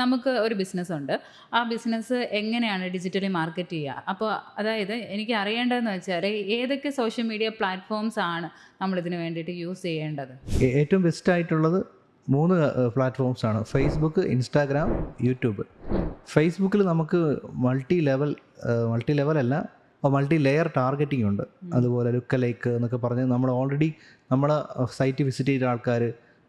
നമുക്ക് ഒരു ബിസിനസ് ഉണ്ട്. ആ ബിസിനസ് എങ്ങനെയാണ് ഡിജിറ്റലി മാർക്കറ്റ് ചെയ്യുക? അപ്പോൾ അതായത് എനിക്ക് അറിയേണ്ടതെന്ന് വെച്ചാൽ ഏതൊക്കെ സോഷ്യൽ മീഡിയ പ്ലാറ്റ്ഫോംസ് ആണ് നമ്മൾ ഇതിന് വേണ്ടിയിട്ട് യൂസ് ചെയ്യേണ്ടത്? ഏറ്റവും ബെസ്റ്റ് ആയിട്ടുള്ളത് മൂന്ന് പ്ലാറ്റ്ഫോംസ് ആണ്. ഫേസ്ബുക്ക് ഇൻസ്റ്റാഗ്രാം യൂട്യൂബ് ഫേസ്ബുക്കിൽ നമുക്ക് മൾട്ടി ലെവൽ മൾട്ടി ലെവൽ അല്ല മൾട്ടി ലെയർ ടാർഗറ്റിംഗ് ഉണ്ട്. അതുപോലെ ലുക്ക ലൈക്ക് എന്നൊക്കെ പറഞ്ഞ് നമ്മൾ ഓൾറെഡി നമ്മളെ സൈറ്റ് വിസിറ്റ് ചെയ്ത ആൾക്കാർ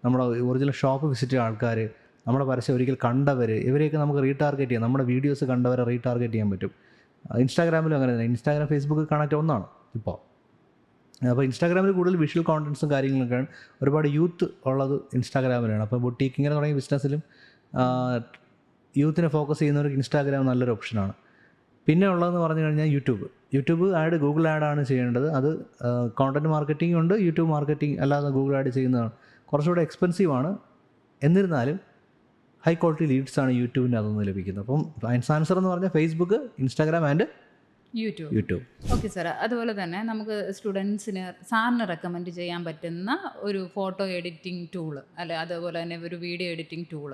നമ്മുടെ ഒറിജിനൽ ഷോപ്പ് വിസിറ്റ് ചെയ്ത ആൾക്കാർ നമ്മുടെ പരസ്യം ഒരിക്കൽ കണ്ടവർ ഇവരെയൊക്കെ നമുക്ക് റീടാർഗറ്റ് ചെയ്യാം. നമ്മുടെ വീഡിയോസ് കണ്ടവരെ റീടാർഗറ്റ് ചെയ്യാൻ പറ്റും. ഇൻസ്റ്റാഗ്രാമിലും അങ്ങനെ തന്നെ. ഇൻസ്റ്റാഗ്രാം ഫേസ്ബുക്ക് കണക്റ്റ് ഒന്നാണ് ഇപ്പോൾ അപ്പോൾ ഇൻസ്റ്റാഗ്രാമിൽ കൂടുതൽ വിഷ്വൽ കോണ്ടൻസും കാര്യങ്ങളൊക്കെയാണ്. ഒരുപാട് യൂത്ത് ഉള്ളത് ഇൻസ്റ്റാഗ്രാമിലാണ് അപ്പോൾ ബൊട്ടീക്ക് ഇങ്ങനെ തുടങ്ങിയ ബിസിനസ്സിലും യൂത്തിനെ ഫോക്കസ് ചെയ്യുന്നവർക്ക് ഇൻസ്റ്റാഗ്രാം നല്ലൊരു ഓപ്ഷനാണ് പിന്നെ ഉള്ളതെന്ന് പറഞ്ഞു കഴിഞ്ഞാൽ യൂട്യൂബ് യൂട്യൂബ് ആഡ് ഗൂഗിൾ ആഡാണ് ചെയ്യേണ്ടത്. അത് കോണ്ടന്റ് മാർക്കറ്റിംഗ് ഉണ്ട്. യൂട്യൂബ് മാർക്കറ്റിംഗ് അല്ലാതെ ഗൂഗിൾ ആഡ് ചെയ്യുന്നതാണ്. കുറച്ചുകൂടെ എക്സ്പെൻസീവാണ് എന്നിരുന്നാലും ഹൈ ക്വാളിറ്റി ലീഡ്സ് ആണ് യൂട്യൂബിന്റെ അതൊന്ന് ലഭിക്കുന്നത്. അപ്പം ആൻസർ എന്ന് പറഞ്ഞാൽ Facebook Instagram and YouTube YouTube okay sir അതുപോലെ തന്നെ നമുക്ക് സ്റ്റുഡൻസിന് സാറിന് റെക്കമെൻഡ് ചെയ്യാൻ പറ്റുന്ന ഒരു ഫോട്ടോ എഡിറ്റിംഗ് ടൂൾ അല്ലെ അതുപോലെ തന്നെ ഒരു വീഡിയോ എഡിറ്റിംഗ് ടൂൾ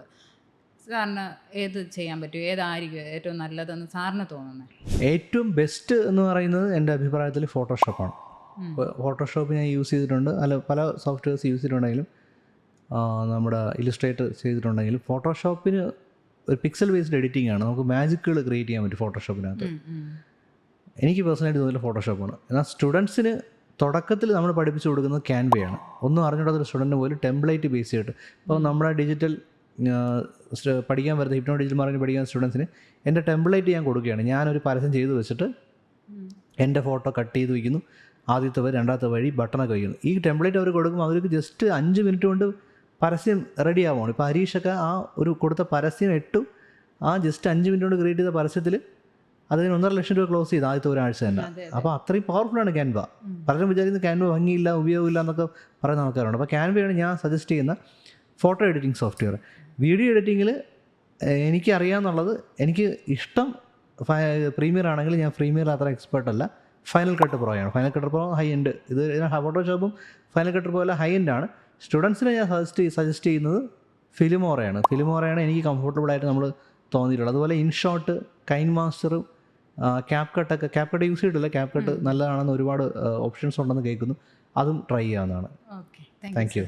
സാറിന് ഏത് ചെയ്യാൻ പറ്റും? ഏതായിരിക്കും ഏറ്റവും നല്ലതെന്ന് സാറിന് തോന്നുന്നത് ഏറ്റവും ബെസ്റ്റ് എന്ന് പറയുന്നത് എന്റെ അഭിപ്രായത്തിൽ ഫോട്ടോഷോപ്പാണ്. ഫോട്ടോഷോപ്പ് ഞാൻ യൂസ് ചെയ്തിട്ടുണ്ട്. അല്ല പല സോഫ്റ്റ്വെയർസ് യൂസ് ചെയ്തിട്ടുണ്ടെങ്കിലും നമ്മുടെ ഇലിസ്ട്രേറ്റർ ചെയ്തിട്ടുണ്ടെങ്കിൽ ഫോട്ടോഷോപ്പിന് ഒരു പിക്സൽ ബേസ്ഡ് എഡിറ്റിംഗ് ആണ്. നമുക്ക് മാജിക്കുകൾ ക്രിയേറ്റ് ചെയ്യാൻ പറ്റും ഫോട്ടോഷോപ്പിനകത്ത്. എനിക്ക് പേഴ്സണലായിട്ട് തോന്നില്ല ഫോട്ടോഷോപ്പാണ് എന്നാൽ സ്റ്റുഡൻസിന് തുടക്കത്തിൽ നമ്മൾ പഠിപ്പിച്ചു കൊടുക്കുന്നത് ക്യാൻവയാണ് ഒന്നും അറിഞ്ഞിടാത്തൊരു സ്റ്റുഡന്റ് പോലും ടെംപ്ലേറ്റ് ബേസ് ചെയ്തിട്ട്. ഇപ്പോൾ നമ്മുടെ ഡിജിറ്റൽ പഠിക്കാൻ വരുന്ന ഹിപ്നോ ഡിജിറ്റൽ മാർക്കറ്റിംഗ് പഠിക്കാൻ സ്റ്റുഡൻസിന് എന്റെ ടെംപ്ലേറ്റ് ഞാൻ കൊടുക്കുകയാണ്. ഞാനൊരു പരസ്യം ചെയ്തു വെച്ചിട്ട്. എന്റെ ഫോട്ടോ കട്ട് ചെയ്ത് വയ്ക്കുന്നു ആദ്യത്തെ വഴി രണ്ടാമത്തെ വഴി ബട്ടണൊക്കെ വയ്ക്കുന്നു. ഈ ടെംപ്ലേറ്റ് അവർ കൊടുക്കുമ്പോൾ അവർക്ക് ജസ്റ്റ് അഞ്ച് മിനിറ്റ് കൊണ്ട് പരസ്യം റെഡി ആവുകയാണ് ഇപ്പോൾ ഹരീഷൊക്കെ ആ ഒരു കൊടുത്ത പരസ്യം ഇട്ടു ആ ജസ്റ്റ് അഞ്ച് മിനിറ്റ് കൊണ്ട് ക്രിയേറ്റ് ചെയ്ത പരസ്യത്തിൽ അതിന് ഒന്നര ലക്ഷം രൂപ ക്ലോസ് ചെയ്ത് ആദ്യത്തെ ഒരാഴ്ച തന്നെ. അപ്പോൾ അത്രയും പവർഫുള്ളാണ് ക്യാൻവ ഉം. പലരും വിചാരിക്കുന്ന ക്യാൻവ ഭംഗിയില്ല ഉപയോഗമില്ല എന്നൊക്കെ പറയുന്ന ആൾക്കാരുണ്ട്. അപ്പോൾ ക്യാൻവയാണ് ഞാൻ സജസ്റ്റ് ചെയ്യുന്ന ഫോട്ടോ എഡിറ്റിംഗ് സോഫ്റ്റ്വെയർ വീഡിയോ എഡിറ്റിങ്ങിൽ എനിക്കറിയാമെന്നുള്ളത് എനിക്ക് ഇഷ്ടം പ്രീമിയർ ആണെങ്കിൽ ഞാൻ പ്രീമിയർ അത്ര എക്സ്പേർട്ട് അല്ല. ഫൈനൽ കട്ട് പ്രോയാണ് ആണ്. Final Cut Pro high end ഇത് ഫോട്ടോഷോപ്പും ഫൈനൽ കട്ട് പോലെ ഹൈ എൻഡ് ആണ്. സ്റ്റുഡൻസിനെ ഞാൻ സജസ്റ്റ് സജസ്റ്റ് ചെയ്യുന്നത് ഫിലിമോറയാണ്. ഫിലിമോറയാണ് എനിക്ക് കംഫർട്ടബിൾ ആയിട്ട് നമ്മൾ തോന്നിയിട്ടുള്ളത്. അതുപോലെ ഇൻഷോട്ട് കൈൻ മാസ്റ്ററും ക്യാപ് കട്ടൊക്കെ ക്യാപ് കട്ട് യൂസ് ചെയ്തിട്ടില്ല. ക്യാപ്കട്ട് നല്ലതാണെന്ന് ഒരുപാട് ഓപ്ഷൻസ് ഉണ്ടെന്ന് കേൾക്കുന്നു. അതും ട്രൈ ചെയ്യാവുന്നതാണ്. Okay thank you